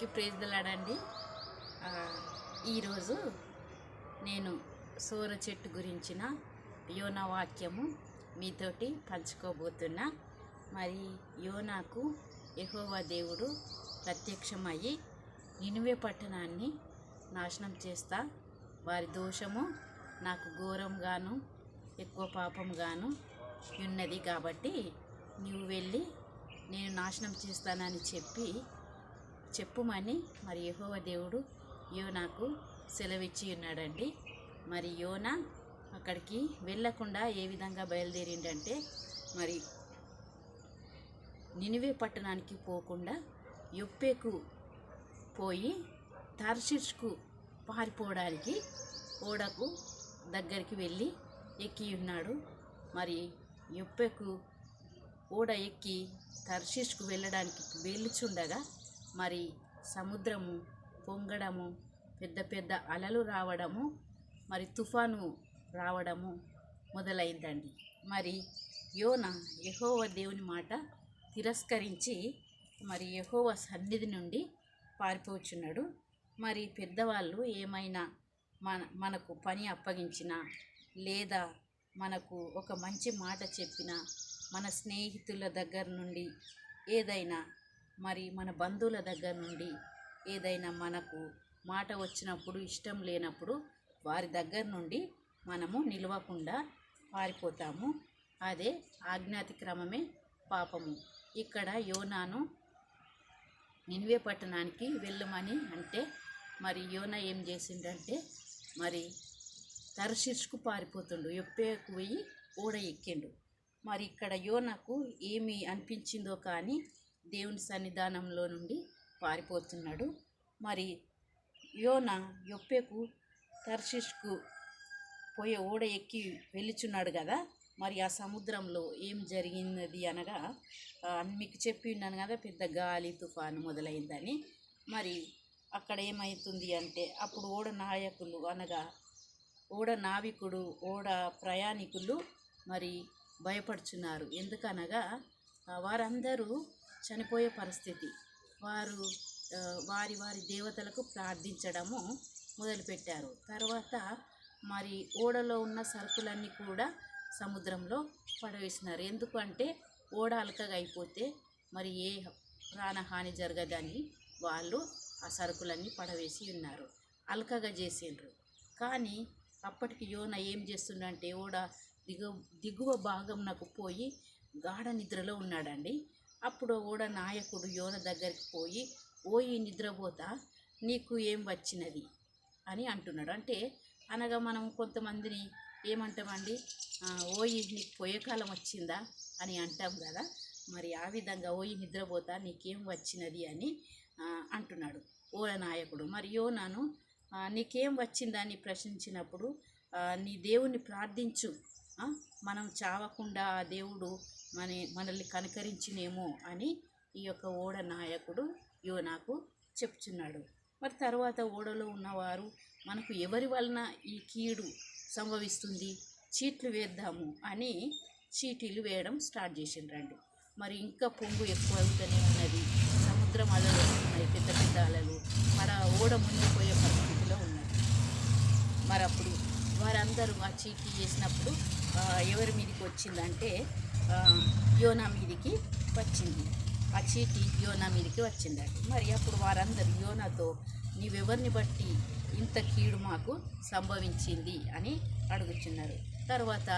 అందరికీ ప్రేజ్దలాడండి ఈరోజు నేను సోర చెట్టు గురించిన యోనా వాక్యము మీతోటి పంచుకోబోతున్నా. మరి యోనాకు యహోవా దేవుడు ప్రత్యక్షమయ్యి నినువే పట్టణాన్ని నాశనం చేస్తా. వారి దోషము నాకు ఘోరంగాను ఎక్కువ పాపంగాను ఉన్నది కాబట్టి నువ్వు వెళ్ళి నేను నాశనం చేస్తానని చెప్పి చెప్పుమని మరి యహోవ దేవుడు యోనాకు సెలవిచ్చి ఉన్నాడండి. మరి యోనా అక్కడికి వెళ్ళకుండా ఏ విధంగా బయలుదేరిండంటే మరి నినివే పట్టణానికి పోకుండా యొప్పేకు పోయి తర్షిష్కు పారిపోవడానికి ఓడకు దగ్గరికి వెళ్ళి ఎక్కి ఉన్నాడు. మరి యొప్పెకు ఓడ ఎక్కి తర్షిష్కు వెళ్ళడానికి వెళ్ళుచుండగా మరి సముద్రము పొంగడము పెద్ద పెద్ద అలలు రావడము మరి తుఫాను రావడము మొదలైందండి. మరి యోన యహోవ దేవుని మాట తిరస్కరించి మరి యహోవ సన్నిధి నుండి పారిపోచున్నాడు. మరి పెద్దవాళ్ళు ఏమైనా మన మనకు పని అప్పగించిన లేదా మనకు ఒక మంచి మాట చెప్పిన మన స్నేహితుల దగ్గర నుండి ఏదైనా మరి మన బంధువుల దగ్గర నుండి ఏదైనా మనకు మాట వచ్చినప్పుడు ఇష్టం లేనప్పుడు వారి దగ్గర నుండి మనము నిలవకుండా పారిపోతాము. అదే ఆజ్ఞాతిక్రమమే పాపము. ఇక్కడ యోనాను నిన్వే పట్టణానికి వెళ్ళమని అంటే మరి యోన ఏం చేసిండంటే మరి తర్షిష్కు పారిపోతుండు. ఎప్పేకు పోయి ఓడ ఎక్కిండు. మరి ఇక్కడ యోనకు ఏమి అనిపించిందో కానీ దేవుని సన్నిధానంలో నుండి పారిపోతున్నాడు. మరి యోన యొప్పేకు తర్షిష్కు పోయే ఓడ ఎక్కి వెళ్ళుచున్నాడు కదా. మరి ఆ సముద్రంలో ఏం జరిగినది అనగా మీకు చెప్పి ఉన్నాను కదా పెద్ద గాలి తుఫాను మొదలైందని. మరి అక్కడ ఏమవుతుంది అంటే అప్పుడు ఓడ నాయకులు అనగా ఓడ నావికుడు ఓడ ప్రయాణికులు మరి భయపడుచున్నారు. ఎందుకనగా వారందరూ చనిపోయే పరిస్థితి. వారు వారి వారి దేవతలకు ప్రార్థించడము మొదలుపెట్టారు. తర్వాత మరి ఓడలో ఉన్న సరుకులన్నీ కూడా సముద్రంలో పడవేసినారు. ఎందుకంటే ఓడ అలకగా అయిపోతే మరి ఏ ప్రాణహాని జరగదని వాళ్ళు ఆ సరుకులన్నీ పడవేసి ఉన్నారు. అలకగా చేసిండ్రు. కానీ అప్పటికి యోన ఏం చేస్తుండంటే ఓడ దిగు దిగువ భాగం నాకు పోయి గాఢ నిద్రలో ఉన్నాడండి. అప్పుడు ఓడ నాయకుడు యోన దగ్గరికి పోయి ఓయి నిద్రపోతా నీకు ఏం వచ్చినది? అని అంటున్నాడు. అంటే అనగా మనం కొంతమందిని ఏమంటామండి? ఓయి నీకు పోయే కాలం వచ్చిందా? అని అంటాం కదా. మరి ఆ విధంగా ఓయి నిద్రపోతా నీకేం వచ్చినది? అని అంటున్నాడు ఓల నాయకుడు. మరి యోనాను నీకేం వచ్చిందని ప్రశ్నించినప్పుడు నీ దేవుణ్ణి ప్రార్థించు. మనం చావకుండా ఆ దేవుడు మన మనల్ని కనికరించినేమో అని ఈ యొక్క ఓడ నాయకుడు యువనాకు చెప్తున్నాడు. మరి తర్వాత ఓడలో ఉన్నవారు మనకు ఎవరి వలన ఈ కీడు సంభవిస్తుంది? చీట్లు వేద్దాము అని చీటీలు వేయడం స్టార్ట్ చేసిండ్రండి. మరి ఇంకా పొంగు ఎక్కువ అవుతూనే ఉన్నది. సముద్రం అలలు ఉన్నాయి పెద్ద పెద్ద అలలు మన ఓడ మునిగిపోయే పరిస్థితిలో ఉన్నది. మరి అప్పుడు వారందరూ ఆ చీటీ చేసినప్పుడు ఎవరి మీదకి వచ్చిందంటే యోనా మీదికి వచ్చింది. ఆ చీటి యోనా మీదికి వచ్చిందండి మరి అప్పుడు వారందరూ యోనాతో నీవెవరిని బట్టి ఇంత కీడు మాకు సంభవించింది? అని అడుగుతున్నారు తర్వాత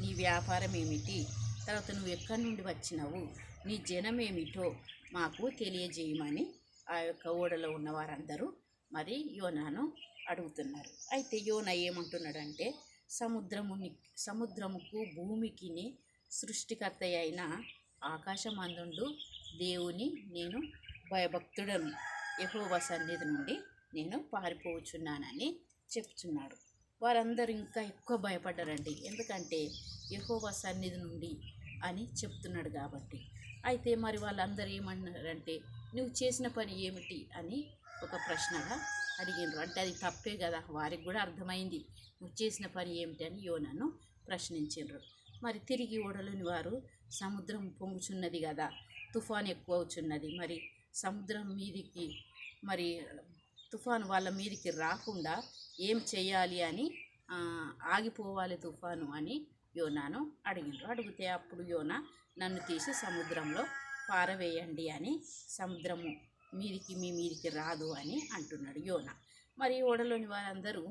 నీ వ్యాపారం ఏమిటి తర్వాత నువ్వు ఎక్కడి నుండి వచ్చినావు? నీ జనం ఏమిటో మాకు తెలియజేయమని ఆ యొక్క ఓడలో ఉన్న వారందరూ మరి యోనాను అడుగుతున్నారు. అయితే యోన ఏమంటున్నాడంటే సముద్రముని సముద్రముకు భూమికిని సృష్టికర్త అయిన ఆకాశమందుండు దేవుని నేను భయభక్తుడను. యెహోవా సన్నిధి నుండి నేను పారిపోవచ్చున్నానని చెప్తున్నాడు. వారందరూ ఇంకా ఎక్కువ భయపడ్డారండి ఎందుకంటే యెహోవా సన్నిధి నుండి అని చెప్తున్నాడు కాబట్టి. అయితే మరి వాళ్ళందరూ ఏమన్నారంటే నువ్వు చేసిన పని ఏమిటి? అని ఒక ప్రశ్నగా అడిగినారు. అంటే అది తప్పే కదా వారికి కూడా అర్థమైంది. నువ్వు చేసిన పని ఏమిటి? అని యోనను ప్రశ్నించారు మరి తిరిగి ఓడలోని వారు సముద్రం పొంగుచున్నది కదా తుఫాన్ ఎక్కువ అవుచున్నది మరి సముద్రం మీదికి మరి తుఫాను వాళ్ళ మీదికి రాకుండా ఏం చేయాలి అని ఆగిపోవాలి తుఫాను అని యోనాను అడిగిండ్రు. అడిగితే అప్పుడు యోనా నన్ను తీసి సముద్రంలో పారవేయండి అని సముద్రము మీదికి మీ మీదికి రాదు అని అంటున్నాడు యోనా. మరి ఓడలోని వారందరూ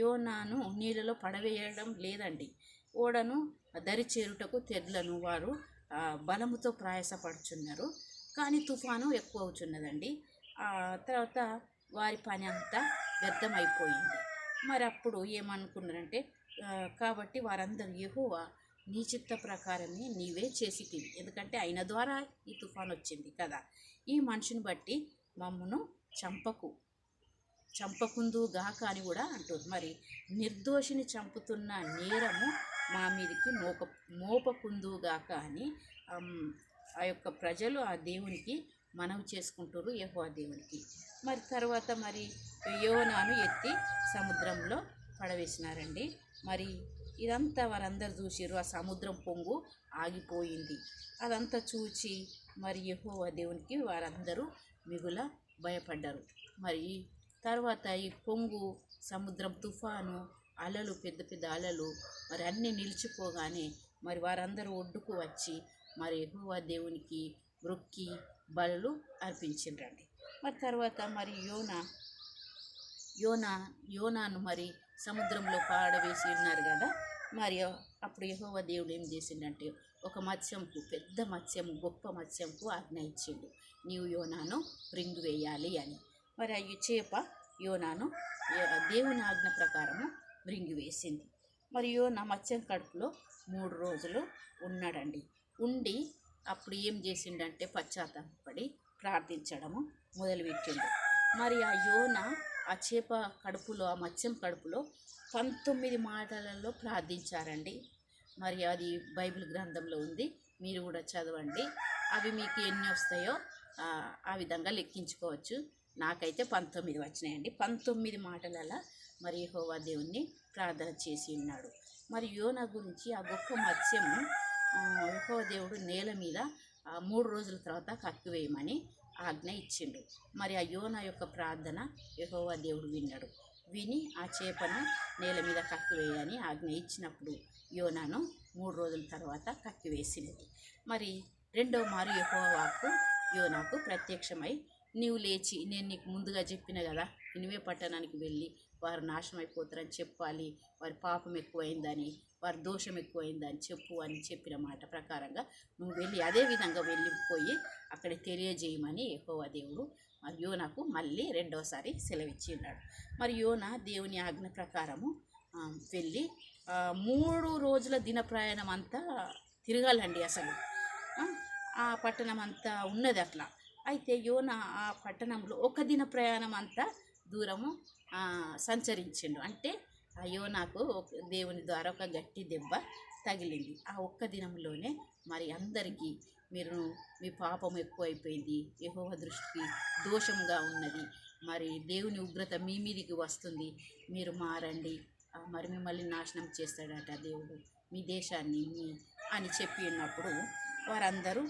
యోనాను నీళ్ళలో పడవేయడం లేదండి. ఓడను దరి చేరుటకు తెడ్లను వారు బలముతో ప్రయాసపడుచున్నారు. కానీ తుఫాను ఎక్కువ అవుతున్నదండి తర్వాత వారి పని అంతా వ్యర్థమైపోయింది. మరి అప్పుడు ఏమనుకున్నారంటే కాబట్టి వారందరూ యెహోవా నీ చిత్త ప్రకారమే నీవే చేసిటివి ఎందుకంటే ఆయన ద్వారా ఈ తుఫాన్ వచ్చింది కదా. ఈ మనిషిని బట్టి మమ్మను చంపకు చంపకుందు గాక అని కూడా అంటుంది మరి నిర్దోషిని చంపుతున్న నేరము మా మీదకి మోప మోపకుందుగాక అని ఆ యొక్క ప్రజలు ఆ దేవునికి మనవి చేసుకుంటారు యహోవా దేవునికి. మరి తర్వాత మరి యోనాను ఎత్తి సముద్రంలో పడవేసినారండి. మరి ఇదంతా వారందరూ చూసిర్రు ఆ సముద్రం పొంగు ఆగిపోయింది. అదంతా చూచి మరి యహోవా దేవునికి వారందరూ మిగుల భయపడ్డారు. మరి తర్వాత ఈ పొంగు సముద్రం తుఫాను అలలు పెద్ద పెద్ద అలలు మరి అన్నీ నిలిచిపోగానే మరి వారందరూ ఒడ్డుకు వచ్చి మరి యెహోవా దేవునికి వృక్కి బలులు అర్పించిండ్రండి మరి తర్వాత మరి యోన యోన యోనాను మరి సముద్రంలో పాడవేసి ఉన్నారు కదా మరి అప్పుడు యహోవ దేవుడు ఏం చేసిండంటే ఒక మత్స్యంకు పెద్ద మత్స్యం గొప్ప మత్స్యంకు ఆజ్ఞ ఇచ్చిండు. నీవు యోనాను రింగు వేయాలి అని. మరి ఆ చేప యోనాను దేవుని ఆజ్ఞ ప్రకారము వేసింది. మరి నా మత్స్యం కడుపులో మూడు రోజులు ఉన్నాడండి. ఉండి అప్పుడు ఏం చేసిండంటే పశ్చాత్తాపడి ప్రార్థించడము మొదలుపెట్టిండు. మరి ఆ యోన ఆ చేప కడుపులో ఆ మత్స్యం కడుపులో పంతొమ్మిది మాటలలో ప్రార్థించారండి. మరి అది బైబిల్ గ్రంథంలో ఉంది. మీరు కూడా చదవండి. అవి మీకు ఎన్ని వస్తాయో ఆ, ఆ విధంగా లెక్కించుకోవచ్చు. నాకైతే పంతొమ్మిది వచ్చినాయండి. పంతొమ్మిది మాటలలో మరి యహోవా దేవుణ్ణి ప్రార్థన చేసి ఉన్నాడు. మరి యోన గురించి ఆ గొప్ప మత్స్యం యహోవ దేవుడు నేల మీద మూడు రోజుల తర్వాత కక్కివేయమని ఆజ్ఞ ఇచ్చిండు. మరి ఆ యోన యొక్క ప్రార్థన యహోవా దేవుడు విన్నాడు. విని ఆ చేపను నేల మీద కక్కివేయని ఆజ్ఞ ఇచ్చినప్పుడు యోనాను మూడు రోజుల తర్వాత కక్కివేసినది మరి రెండవ మారు యెహోవా వాక్కు యోనాకు ప్రత్యక్షమై నీవు లేచి నేను నీకు ముందుగా చెప్పిన కదా ఇనివే పట్టణానికి వెళ్ళి వారు నాశనం అయిపోతారని చెప్పాలి వారి పాపం ఎక్కువైందని వారి దోషం ఎక్కువైందని చెప్పు అని చెప్పిన మాట ప్రకారంగా నువ్వు వెళ్ళి అదే విధంగా వెళ్ళిపోయి అక్కడ తెలియజేయమని యెహోవా దేవుడు మరి యోనకు మళ్ళీ రెండవసారి సెలవిచ్చి ఉన్నాడు. మరి యోన దేవుని ఆజ్ఞ ప్రకారము వెళ్ళి మూడు రోజుల దిన ప్రయాణం అంతా తిరగాలండి అసలు. ఆ, పట్టణం అంతా ఉన్నది అట్లా. అయితే యోన ఆ పట్టణంలో ఒక దిన ప్రయాణం అంతా దూరము సంచరించిండు. అంటే అయ్యో నాకు దేవుని ద్వారా ఒక గట్టి దెబ్బ తగిలింది. ఆ ఒక్క దినంలోనే మరి అందరికీ మీరు మీ పాపం ఎక్కువైపోయింది. యహోవ దృష్టికి దోషంగా ఉన్నది. మరి దేవుని ఉగ్రత మీ మీదికి వస్తుంది. మీరు మారండి. మరి మిమ్మల్ని నాశనం చేస్తాడట దేవుడు. మీ దేశాన్ని మీ అని చెప్పి ఉన్నప్పుడు వారందరూ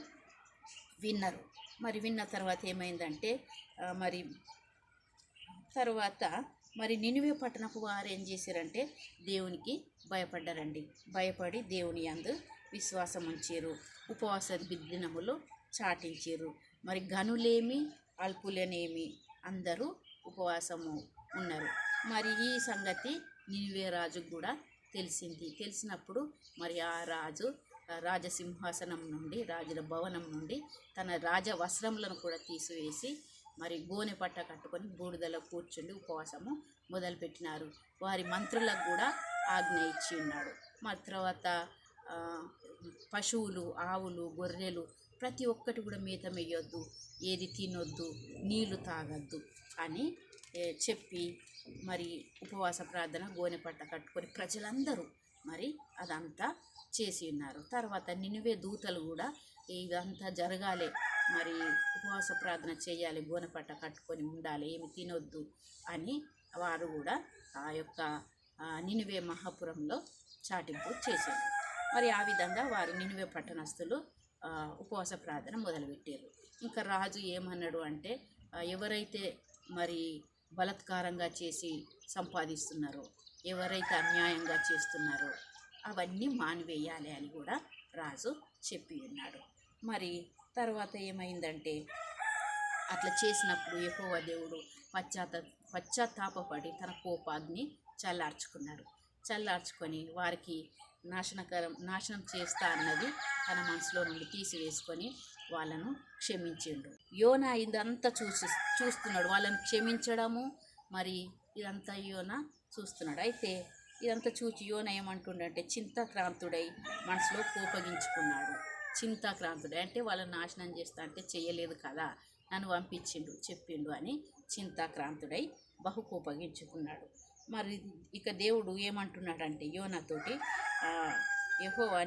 విన్నారు. మరి విన్న తర్వాత ఏమైందంటే మరి తర్వాత మరి నినివే పట్టణపు వారు ఏం చేశారంటే దేవునికి భయపడ్డారండి. భయపడి దేవుని అందు విశ్వాసం ఉంచారు. ఉపవాస దినములు చాటించారు. మరి గనులేమి అల్పులనేమి అందరూ ఉపవాసము ఉన్నారు. మరి ఈ సంగతి నినివే రాజుకు కూడా తెలిసింది. తెలిసినప్పుడు మరి ఆ రాజు రాజసింహాసనం నుండి రాజుల భవనం నుండి తన రాజ వస్త్రములను కూడా తీసివేసి మరి గోనె పట్ట కట్టుకొని బూడిదలో కూర్చుండి ఉపవాసము మొదలుపెట్టినారు. వారి మంత్రులకు కూడా ఆజ్ఞ ఇచ్చి ఉన్నాడు. మరి తర్వాత పశువులు ఆవులు గొర్రెలు ప్రతి ఒక్కటి కూడా మేత మేయొద్దు ఏది తినొద్దు నీళ్ళు తాగొద్దు అని చెప్పి మరి ఉపవాస ప్రార్థన గోనె పట్ట కట్టుకొని ప్రజలందరూ మరి అదంతా చేసి ఉన్నారు. తర్వాత నినివే దూతలు కూడా ఇదంతా జరగాలి. మరి ఉపవాస ప్రార్థన చేయాలి గోనెపట్ట కట్టుకొని ఉండాలి ఏమి తినొద్దు అని వారు కూడా ఆ యొక్క నినువే నినివే మహాపురంలో చాటింపు చేశారు. మరి ఆ విధంగా వారు నినివే పట్టణస్థులు ఉపవాస ప్రార్థన మొదలుపెట్టారు. ఇంకా రాజు ఏమన్నాడు అంటే ఎవరైతే మరి బలత్కారంగా చేసి సంపాదిస్తున్నారో ఎవరైతే అన్యాయంగా చేస్తున్నారో అవన్నీ మానివేయాలి అని కూడా రాజు చెప్పి ఉన్నాడు. మరి తర్వాత ఏమైందంటే అట్లా చేసినప్పుడు ఎక్కువ దేవుడు పశ్చాత్త పశ్చాత్తాపపడి తన కోపాగ్ని చల్లార్చుకున్నాడు. చల్లార్చుకొని వారికి నాశనకరం నాశనం చేస్తా అన్నది తన మనసులో నుండి తీసివేసుకొని వాళ్ళను క్షమించిండు. యోన ఇదంతా చూసి చూస్తున్నాడు. వాళ్ళని క్షమించడము మరి ఇదంతా యోన చూస్తున్నాడు. అయితే ఇదంతా చూచి యోన ఏమంటుండంటే చింతాక్రాంతుడై మనసులో కోపగించుకున్నాడు. చింతాక్రాంతుడు. అంటే వాళ్ళని నాశనం చేస్తా అంటే చేయలేదు కదా నన్ను పంపించిండు చెప్పిండు అని చింతాక్రాంతుడై బహుకోపగించుకున్నాడు. మరి ఇక దేవుడు ఏమంటున్నాడంటే యోనతోటి ఆ,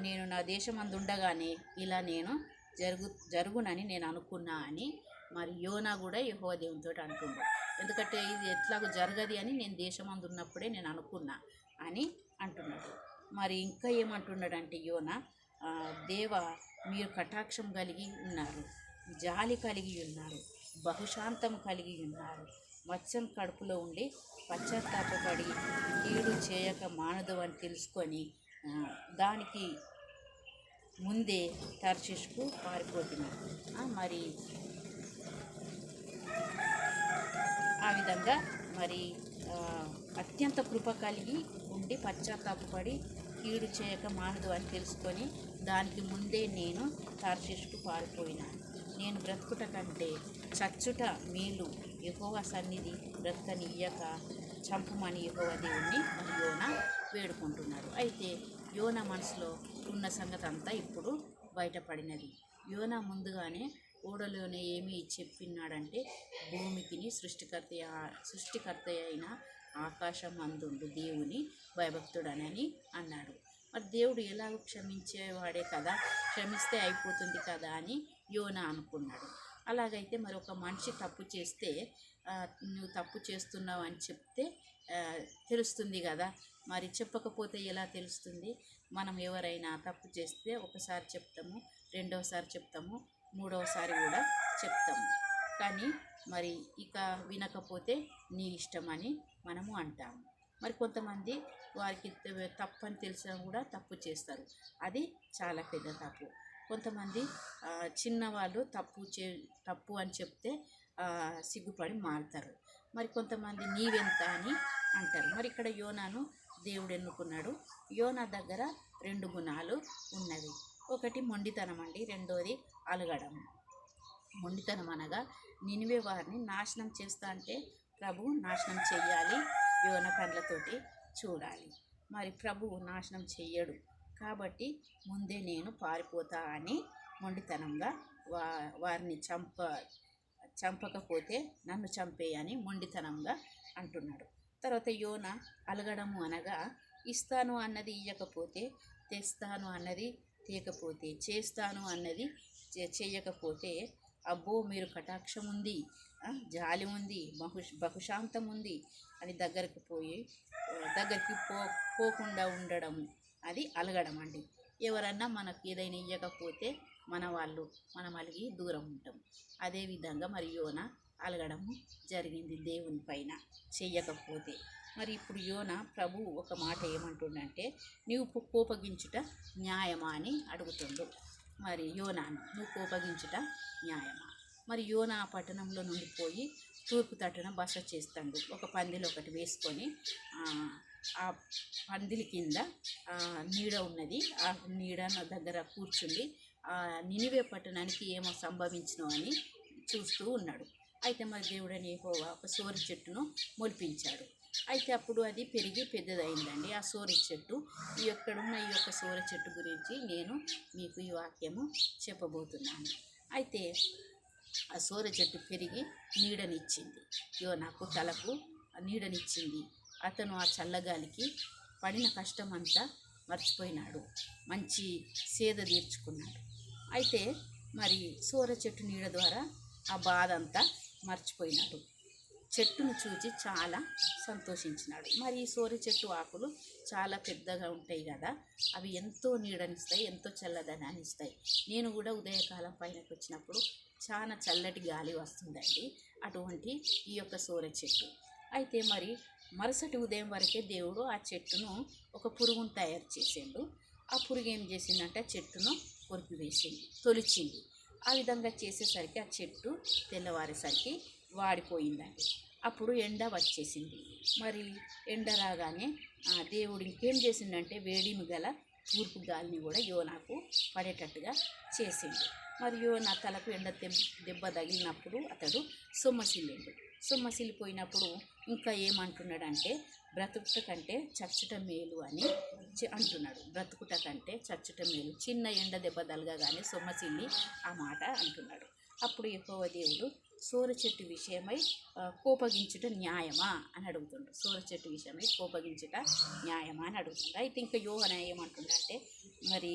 నేను నా దేశమందు ఉండగానే ఇలా నేను జరుగు జరుగునని నేను అనుకున్నా అని మరి యోనా కూడా యహో దేవునితో అంటుండు ఎందుకంటే ఇది ఎట్లాగో జరగది అని నేను దేశమందు ఉన్నప్పుడే నేను అనుకున్నా అని అంటున్నాడు. మరి ఇంకా ఏమంటున్నాడంటే యోన దేవ మీరు కటాక్షం కలిగి ఉన్నారు జాలి కలిగి ఉన్నారు బహుశాంతం కలిగి ఉన్నారు. మత్స్యం కడుపులో ఉండి పశ్చాత్తాపడి కీడు చేయక మానదు అని తెలుసుకొని దానికి ముందే తర్షిష్కు పారిపోతున్నారు. మరి ఆ విధంగా మరి అత్యంత కృప కలిగి ఉండి పశ్చాత్తాపడి కీడు చేయక మానదు అని తెలుసుకొని దానికి ముందే నేను తార్షిష్కు పారిపోయినాను. నేను బ్రతుకుట కంటే చచ్చుట మేలు యెహోవా సన్నిధి బ్రతకనియ్యక చంపమని యెహోవా దేవుణ్ణి మరి యోన వేడుకుంటున్నాడు. అయితే యోన మనసులో ఉన్న సంగతి అంతా ఇప్పుడు బయటపడినది. యోన ముందుగానే ఓడలోనే ఏమి చెప్పినాడంటే భూమికిని సృష్టికర్త సృష్టికర్త అయిన ఆకాశం అందుండు దేవుని భయభక్తుడనని అన్నాడు. మరి దేవుడు ఎలాగో క్షమించేవాడే కదా? క్షమిస్తే అయిపోతుంది కదా అని యోన అనుకున్నాడు. అలాగైతే మరి ఒక మనిషి తప్పు చేస్తే నువ్వు తప్పు చేస్తున్నావు అని చెప్తే తెలుస్తుంది కదా? మరి చెప్పకపోతే ఎలా తెలుస్తుంది? మనం ఎవరైనా తప్పు చేస్తే ఒకసారి చెప్తాము రెండవసారి చెప్తాము మూడవసారి కూడా చెప్తాము. కానీ మరి ఇక వినకపోతే నీ ఇష్టం అని మనము అంటాము. మరి కొంతమంది వారికి తప్పు అని తెలిసినా కూడా తప్పు చేస్తారు. అది చాలా పెద్ద తప్పు. కొంతమంది చిన్నవాళ్ళు తప్పు చే తప్పు అని చెప్తే సిగ్గుపడి మారుతారు. మరి కొంతమంది నీవెంత అని అంటారు. మరి ఇక్కడ యోనాను దేవుడు ఎన్నుకున్నాడు. యోనా దగ్గర రెండు గుణాలు ఉన్నవి. ఒకటి మొండితనం అండి రెండోది అలగడం మొండితనం అనగా నినివే వారిని నాశనం చేస్తా అంటే ప్రభు నాశనం చెయ్యాలి. యోన కళ్ళతోటి చూడాలి. మరి ప్రభు నాశనం చెయ్యడు. కాబట్టి ముందే నేను పారిపోతా అని మొండితనంగా వా వారిని చంప చంపకపోతే నన్ను చంపేయని మొండితనంగా అంటున్నాడు. తర్వాత యోన అలగడము అనగా ఇస్తాను అన్నది ఇయ్యకపోతే తెస్తాను అన్నది తీయకపోతే చేస్తాను అన్నది చేయకపోతే అబ్బో మీరు కటాక్షం ఉంది జాలి ఉంది బహు బహుశాంతం ఉంది అని దగ్గరికి పోయి దగ్గరికి పో పోకుండా ఉండడం అది అలగడం అండి ఎవరన్నా మనకు ఏదైనా ఇవ్వకపోతే మన వాళ్ళు మనం అలిగి దూరం ఉంటాం. అదేవిధంగా మరి యోన అలగడము జరిగింది దేవుని పైన. చెయ్యకపోతే. మరి ఇప్పుడు యోన ప్రభు ఒక మాట ఏమంటుండంటే నీవు కోపగించుట న్యాయమా అని అడుగుతుండు. మరి యోనాను. నువ్వు కోపగించుట న్యాయమా? మరి యోనా పట్టణంలో నుండి పోయి తూర్పు తట్టున బస చేస్తాడు. ఒక పందిలు ఒకటి వేసుకొని ఆ, పందిలి కింద నీడ ఉన్నది. ఆ నీడ నా దగ్గర కూర్చుండి ఆ నినివే పట్టణానికి ఏమో సంభవించినో అని చూస్తూ ఉన్నాడు. అయితే మరి దేవుడని ఒక సోరి చెట్టును మొలిపించాడు. అయితే అప్పుడు అది పెరిగి పెద్దదైందండి ఆ సోర చెట్టు ఈ ఎక్కడున్న ఈ యొక్క సోరి చెట్టు గురించి నేను మీకు ఈ వాక్యము చెప్పబోతున్నాను. అయితే ఆ సోర చెట్టు పెరిగి నీడనిచ్చింది. యోనాకు తలకు నీడనిచ్చింది. అతను ఆ చల్లగాలికి పడిన కష్టమంతా మర్చిపోయినాడు. మంచి సేద తీర్చుకున్నాడు. అయితే మరి సోర చెట్టు నీడ ద్వారా ఆ బాధ అంతా మర్చిపోయినాడు. చెట్టును చూచి చాలా సంతోషించినాడు. మరి ఈ సోరి చెట్టు ఆకులు చాలా పెద్దగా ఉంటాయి కదా అవి ఎంతో నీడనిస్తాయి ఎంతో చల్లదనాన్ని ఇస్తాయి. నేను కూడా ఉదయకాలం పైనకి వచ్చినప్పుడు చాలా చల్లటి గాలి వస్తుందండి అటువంటి ఈ యొక్క సోర చెట్టు. అయితే మరి మరుసటి ఉదయం వరకే దేవుడు ఆ చెట్టును ఒక పురుగును తయారు చేసిండు. ఆ పురుగు ఏం చేసిందంటే? ఆ చెట్టును కొరికి వేసింది తొలిచింది. ఆ విధంగా చేసేసరికి ఆ చెట్టు తెల్లవారేసరికి వాడిపోయిందండి. అప్పుడు ఎండ వచ్చేసింది. మరి ఎండ రాగానే దేవుడు ఇంకేం చేసిండంటే వేడిమి గల తూర్పు గాలిని కూడా యోనాకు పడేటట్టుగా చేసిండు. మరి యోనా తలకు ఎండ దెబ్బ తగిలినప్పుడు అతడు సొమ్మసిల్లిండు. సొమ్మసిల్లిపోయినప్పుడు ఇంకా ఏమంటున్నాడంటే బ్రతుకుట కంటే చచ్చుట మేలు అని అంటున్నాడు. బ్రతుకుట కంటే చచ్చుట మేలు. చిన్న ఎండ దెబ్బ తలగగానే సొమ్మసిల్లి ఆ మాట అంటున్నాడు. అప్పుడు ఎక్కువ దేవుడు సూర చెట్టు విషయమై కోపగించుట న్యాయమా అని అడుగుతుండు సూర చెట్టు విషయమై కోపగించుట న్యాయమా అని అడుగుతుండ్రు. అయితే ఇంకా యోహన ఏమంటుండంటే మరి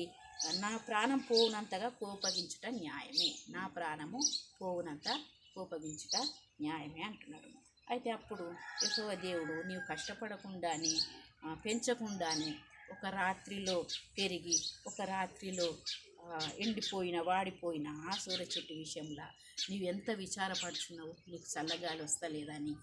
నా ప్రాణం పోవునంతగా కోపగించుట న్యాయమే. నా ప్రాణము పోవునంత కోపగించుట న్యాయమే అంటున్నాడు. అయితే అప్పుడు యశోవ దేవుడు నీవు కష్టపడకుండానే పెంచకుండానే ఒక రాత్రిలో పెరిగి ఒక రాత్రిలో ఎండిపోయిన వాడిపోయిన ఆ సూర చెట్టు విషయంలో నీవు ఎంత విచారపడుచున్నావు? నీకు చల్లగాలి వస్తలేదని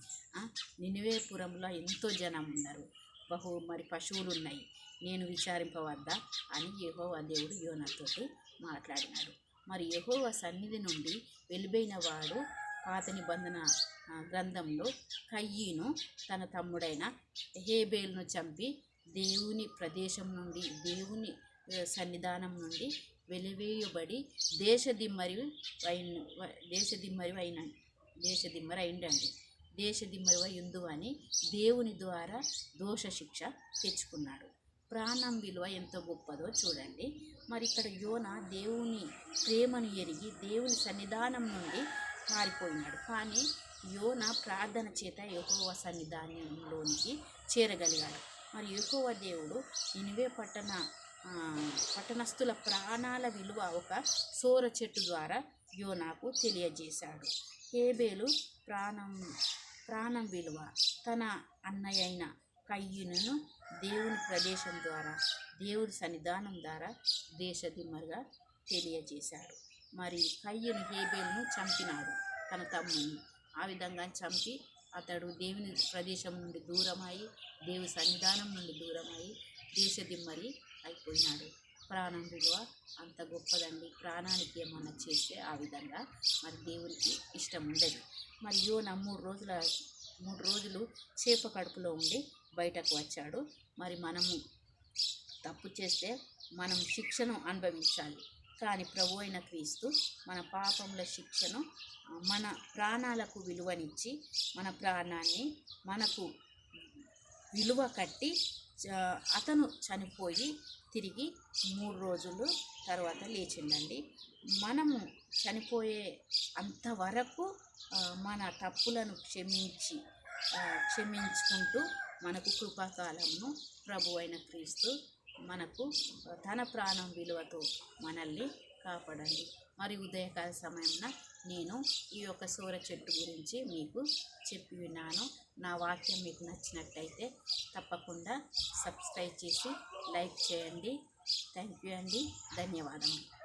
నినివేపురంలో ఎంతో జనం ఉన్నారు. బహు మరి పశువులు ఉన్నాయి నేను విచారింపవద్దా? అని యహోవా దేవుడు యోనతోటి మాట్లాడినాడు. మరి యహోవా సన్నిధి నుండి వెలిపోయిన వాడు పాత నిబంధన గ్రంథంలో కయ్యను తన తమ్ముడైన హేబేల్ను చంపి దేవుని ప్రదేశం నుండి దేవుని సన్నిధానం నుండి వెలివేయబడి దేశదిమ్మరి అయిన దేశదిమ్మరి అయిన దేశదిమ్మరి అయిండండి. దేశదిమ్మరి అయిందు అని దేవుని ద్వారా దోష శిక్ష తెచ్చుకున్నాడు. ప్రాణం విలువ ఎంత గొప్పదో చూడండి. మరి ఇక్కడ యోన దేవుని ప్రేమను ఎరిగి దేవుని సన్నిధానం నుండి పారిపోయినాడు. కానీ యోన ప్రార్థన చేత యెహోవ సన్నిధానంలోనికి చేరగలిగాడు. మరి ఎక్కువ దేవుడు ఇనివే పట్టణ పట్టణస్థుల ప్రాణాల విలువ ఒక సోర చెట్టు ద్వారా యోనాకు తెలియజేశాడు. హేబేలు ప్రాణం ప్రాణం విలువ తన అన్నయ్య అయిన కయ్యును దేవుని ప్రదేశం ద్వారా దేవుని సన్నిధానం ద్వారా దేశదిమ్మరుగా తెలియజేశాడు. మరి కయ్యను హేబేలును చంపినాడు తన తమ్ముని ఆ విధంగా చంపి అతడు దేవుని ప్రదేశం నుండి దూరమై దేవుని సన్నిధానం నుండి దూరమై దేశదిమ్మరి అయిపోయినాడు. ప్రాణం విలువ అంత గొప్పదండి. ప్రాణానికి ఏమన్నా చేస్తే ఆ విధంగా మరి దేవునికి ఇష్టం ఉండదు. మరి యోన మూడు రోజుల మూడు రోజులు చేప కడుపులో ఉండి బయటకు వచ్చాడు. మరి మనము తప్పు చేస్తే మనం శిక్షను అనుభవించాలి. కానీ ప్రభు అయిన క్రీస్తు మన పాపముల శిక్షను మన ప్రాణాలకు విలువనిచ్చి మన ప్రాణాన్ని మనకు విలువ కట్టి అతను చనిపోయి తిరిగి మూడు రోజులు తర్వాత లేచిండండి. మనము చనిపోయే అంతవరకు మన తప్పులను క్షమించి క్షమించుకుంటూ మనకు కృపాకాలమును ప్రభు అయిన క్రీస్తు మనకు తన ప్రాణం విలువతో మనల్ని కాపాడండి. మరి ఉదయకాల సమయంలో నేను ఈ యొక్క సూర చెట్టు గురించి మీకు చెప్పి విన్నాను. నా వాక్యం మీకు నచ్చినట్టయితే తప్పకుండా సబ్స్క్రైబ్ చేసి లైక్ చేయండి. థ్యాంక్ యూ అండి. ధన్యవాదములు.